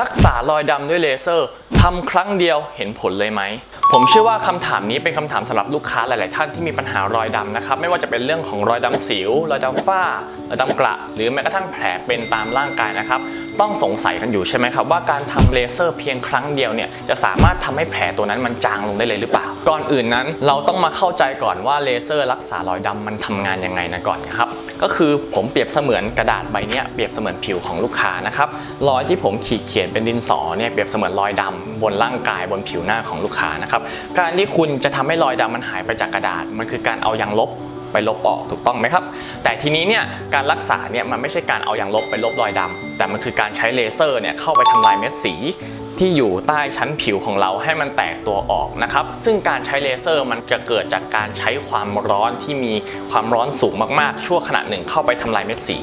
รักษารอยดำด้วยเลเซอร์ทำครั้งเดียวเห็นผลเลยไหม ผมเชื่อว่าคำถามนี้เป็นคำถามสำหรับลูกค้าหลาย ๆ ท่านที่มีปัญหารอยดำนะครับ ไม่ว่าจะเป็นเรื่องของรอยดำสิว รอยดำฝ้า รอยดำกระ หรือแม้กระทั่งแผลเป็นตามร่างกายนะครับ ต้องสงสัยกันอยู่ใช่ไหมครับ ว่าการทำเลเซอร์เพียงครั้งเดียวเนี่ยจะสามารถทำให้แผลตัวนั้นมันจางลงได้เลยหรือเปล่า ก่อนอื่นนั้น เราต้องมาเข้าใจก่อนว่าเลเซอร์รักษารอยดำมันทำงานยังไงนะก่อนครับ ก็คือผมเปรียบเสมือนกระดาษใบเนี้ยเปรียบเสมือนผิวของลูกค้านะครับรอยที่ผมขีดเขียนเป็นดินสอเนี่ยเปรียบเสมือนรอยดำบนร่างกายบนผิวหน้าของลูกค้านะครับการที่คุณจะทำให้รอยดำมันหายไปจากกระดาษ มันคือการเอายางลบไปลบออกถูกต้องไหมครับ แต่ทีนี้เนี่ยการรักษาเนี่ยมันไม่ใช่การเอายางลบไปลบรอยดำแต่มันคือการใช้เลเซอร์เนี่ยเข้าไปทำลายเม็ดสี ที่อยู่ใต้ชั้นผิวของเราให้มันแตกตัวออกนะครับ ซึ่งการใช้เลเซอร์มันจะเกิดจากการใช้ความร้อนที่มีความร้อนสูงมากๆ ชั่วขณะหนึ่งเข้าไปทำลายเม็ดสี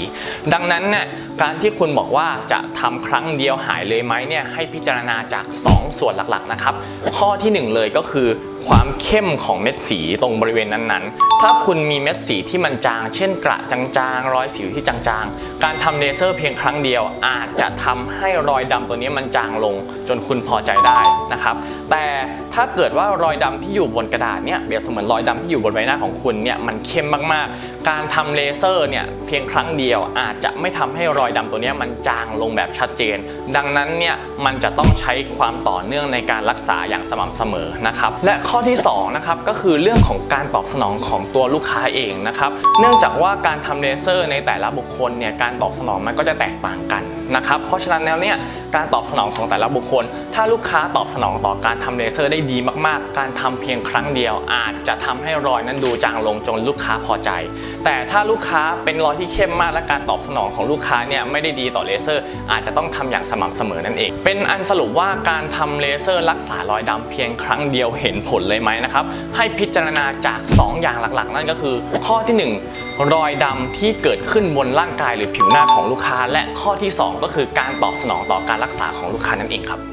ดังนั้นเนี่ยการที่คุณบอกว่าจะทำครั้งเดียวหายเลยไหมเนี่ยให้พิจารณาจาก 2 ส่วนหลักๆนะครับ ข้อทีหนึ่1 เลยก็คือ ความเข้มของเม็ดสีตรงบริเวณนั้นๆ ถ้าคุณมีเม็ดสีที่มันจาง เช่นกระจางๆ รอยสิวที่จางๆ การทำเลเซอร์เพียงครั้งเดียว อาจจะทำให้รอยดำตัวนี้มันจางลงจนคุณพอใจได้นะครับ แต่ถ้าเกิดว่ารอยดำที่อยู่บนกระดาษเนี่ยเปรียบเสมือนรอยดำที่อยู่บนใบหน้าของคุณเนี่ยมันเข้มมากๆ การทำเลเซอร์เนี่ยเพียงครั้งเดียว อาจจะไม่ทำให้รอยดำตัวนี้มันจางลงแบบชัดเจน ดังนั้นเนี่ยมันจะต้องใช้ความต่อเนื่องในการรักษาอย่างสม่ำเสมอนะครับและขข้อที่2นะครับก็คือเรื่องของการตอบสนองของตัวลูกค้าเองนะครับเนื่องจากว่าการทำเลเซอร์ในแต่ละบุคคลเนี่ยการตอบสนองมันก็จะแตกต่างกัน นะครับ เพราะฉะนั้นแล้วเนี่ยการตอบสนองของแต่ละบุคคล ถ้าลูกค้าตอบสนองต่อการทำเลเซอร์ได้ดีมากๆ การทำเพียงครั้งเดียว อาจจะทำให้รอยนั้นดูจางลงจนลูกค้าพอใจ แต่ถ้าลูกค้าเป็นรอยที่เข้มมาก และการตอบสนองของลูกค้าเนี่ยไม่ได้ดีต่อเลเซอร์ อาจจะต้องทำอย่างสม่ำเสมอนั่นเอง เป็นอันสรุปว่าการทำเลเซอร์รักษารอยดำเพียงครั้งเดียวเห็นผลเลยไหมนะครับให้พิจารณาจาก 2 อย่างหลักๆ นั่นก็คือ ข้อที่ 1 รอยดำที่เกิดขึ้นบนร่างกายหรือผิวหน้าของลูกค้า และข้อที่ 2 ก็คือการตอบสนองต่อการรักษาของลูกค้านั่นเองครับ